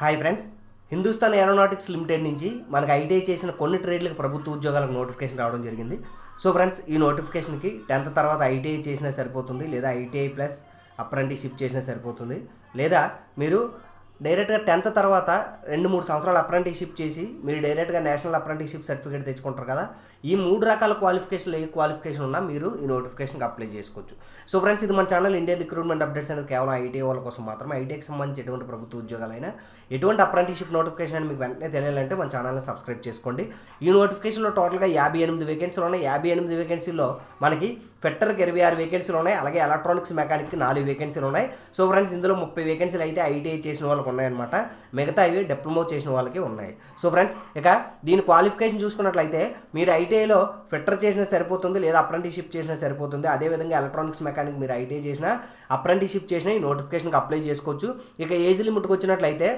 Hi friends Hindustan Aeronautics Limited నుంచి మనకు ITI చేసిన కొన్ని ట్రేడ్లకు ప్రభుత్వ ఉద్యోగాలకు నోటిఫికేషన్ రావడం జరిగింది. సో ఫ్రెండ్స్ ఈ నోటిఫికేషన్కి టెన్త్ తర్వాత ఐటీఐ చేసినా సరిపోతుంది లేదా ఐటీఐ ప్లస్ అప్రెంటిస్షిప్ చేసినా సరిపోతుంది లేదా మీరు డైరెక్ట్గా టెన్త్ తర్వాత రెండు మూడు సంవత్సరాలు అప్రెంటిస్షిప్ చేసి మీరు డైరెక్ట్గా నేషనల్ అప్రెంటిస్షిప్ సర్టిఫికేట్ తెచ్చుకుంటారు కదా ఈ మూడు రకాల క్వాలిఫికేషన్లు ఏ క్వాలిఫికేషన్ ఉన్నా మీరు ఈ నోటిఫికేషన్కి అప్లై చేసుకోవచ్చు. సో ఫ్రెండ్స్ ఇది మన ఛానల్ ఇండియన్ రిక్రూట్మెంట్ అప్డేట్స్ అనేది కేవలం ఐటీ వాళ్ళ కోసం మాత్రమే. ఐటీకి సంబంధించి ఎటువంటి ప్రభుత్వ ఉద్యోగాలైనా ఎటువంటి అప్రెంటిస్షిప్ నోటిఫికేషన్ అని మీకు వెంటనే తెలియాలంటే మన ఛానల్ని సబ్స్క్రైబ్ చేసుకోండి. ఈ నోటిఫికేషన్లో టోటల్గా యాభై ఎనిమిది వేకెన్సీలు ఉన్నాయి. యాభై ఎనిమిది వేకెన్సీలో మనకి ఫెట్టర్కి ఇరవై ఆరు వేకెన్సీలు ఉన్నాయి. అలాగే ఎలక్ట్రానిక్స్ మెకానిక్కి నాలుగు వేకెన్సీలు ఉన్నాయి. సో ఫ్రెండ్స్ ఇందులో ముప్పై వేకెన్సీలు అయితే ఐటీఐ చేసిన వాళ్ళకి ఉన్నాయన్నమాట. మిగతా ఇవి డిప్లొమా చేసిన వాళ్ళకి ఉన్నాయి. సో ఫ్రెండ్స్ ఇక దీని క్వాలిఫికేషన్ చూసుకున్నట్లయితే మీరు ఐటీఐలో ఫిట్టర్ చేసినా సరిపోతుంది లేదా అప్రెంటిషిప్ చేసినా సరిపోతుంది. అదేవిధంగా ఎలక్ట్రానిక్స్ మెకానిక్ మీరు ఐటీఐ చేసినా అప్రెంటిషిప్ చేసినా ఈ నోటిఫికేషన్కి అప్లై చేసుకోవచ్చు. ఇక ఏజ్ లిమిట్కి వచ్చినట్లయితే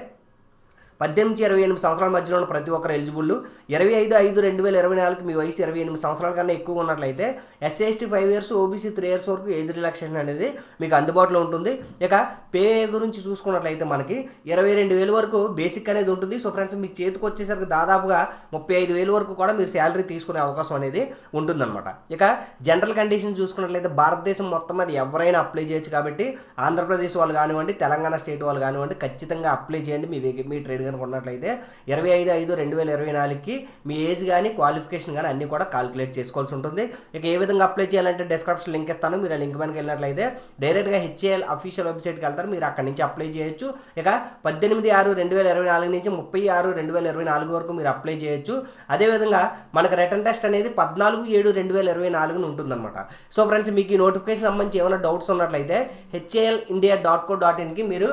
పద్దెనిమిది ఇరవై ఎనిమిది సంవత్సరాల మధ్యలో ఉన్న ప్రతి ఒక్కరు ఎలిజిబుల్ ఇరవై ఐదు ఐదు రెండు వేల ఇరవై నాలుగుకి మీ వయసు ఇరవై ఎనిమిది సంవత్సరాల కన్నా ఎక్కువ ఉన్నట్లయితే SC ST five years OBC three years వరకు ఏజ్ రిలాక్సేషన్ అనేది మీకు అందుబాటులో ఉంటుంది. ఇక పే గురించి చూసుకున్నట్లయితే మనకి ఇరవై రెండు వేల వరకు బేసిక్ అనేది ఉంటుంది. సో ఫ్రెండ్స్ మీ చేతికి వచ్చేసరికి దాదాపుగా ముప్పై ఐదు వేల వరకు కూడా మీరు శాలరీ తీసుకునే అవకాశం అనేది ఉంటుందన్నమాట. ఇక జనరల్ కండిషన్ చూసుకున్నట్లయితే భారతదేశం మొత్తం అది ఎవరైనా అప్లై చేయొచ్చు కాబట్టి ఆంధ్రప్రదేశ్ వాళ్ళు కానివ్వండి తెలంగాణ స్టేట్ వాళ్ళు కానివ్వండి ఖచ్చితంగా అప్లై చేయండి మీ మీ ట్రేడ్ అనుకున్నట్లయితే ఇరవై ఐదు ఐదు రెండు వేల ఇరవై నాలుగుకి మీ ఏజ్ కానీ క్వాలిఫికేషన్ కానీ అన్నీ కూడా కాలిక్యులేట్ చేసుకోవాల్సి ఉంటుంది. ఇక ఏ విధంగా అప్లై చేయాలంటే డిస్క్రిప్షన్ లింక్ ఇస్తాను. మీరు ఆ లింక్ వెనక వెళ్ళినట్లయితే డైరెక్ట్గా హెచ్ఏఎల్ అఫీషియల్ వెబ్సైట్కి వెళ్తారు. మీరు అక్కడి నుంచి అప్లై చేయొచ్చు. ఇక పద్దెనిమిది ఆరు రెండు వేల ఇరవై నాలుగు నుంచి ముప్పై ఆరు రెండు వేల ఇరవై నాలుగు వరకు మీరు అప్లై చేయొచ్చు. అదేవిధంగా మనకు రిటర్న్ టెస్ట్ అనేది పద్నాలుగు ఏడు రెండు వేల ఇరవై నాలుగున ఉంటుందన్నమాట. సో ఫ్రెండ్స్ మీకు ఈ నోటిఫికేషన్ సంబంధించి ఏమైనా డౌట్స్ ఉన్నట్లయితే HAL India dot co dot ఇన్కి మీరు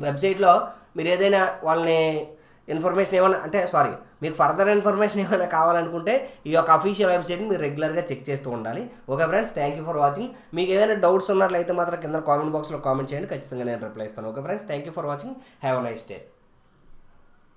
వెబ్సైట్లో మీరు ఏదైనా వాళ్ళని ఇన్ఫర్మేషన్ ఏమైనా అంటే సారీ మీకు ఫర్దర్ ఇన్ఫర్మేషన్ ఏమైనా కావాలనుకుంటే ఈ యొక్క అఫీషియల్ వెబ్సైట్ని మీరు రెగ్యులర్గా చెక్ చేస్తూ ఉండాలి. Okay friends thank you for watching. మీకు ఏమైనా డౌట్స్ ఉన్నట్లయితే మాత్రం కింద కామెంట్ బాక్స్లో కామెంట్ చేయండి. ఖచ్చితంగా నేను రిప్లై ఇస్తాను. Okay friends thank you for watching. Have nice day.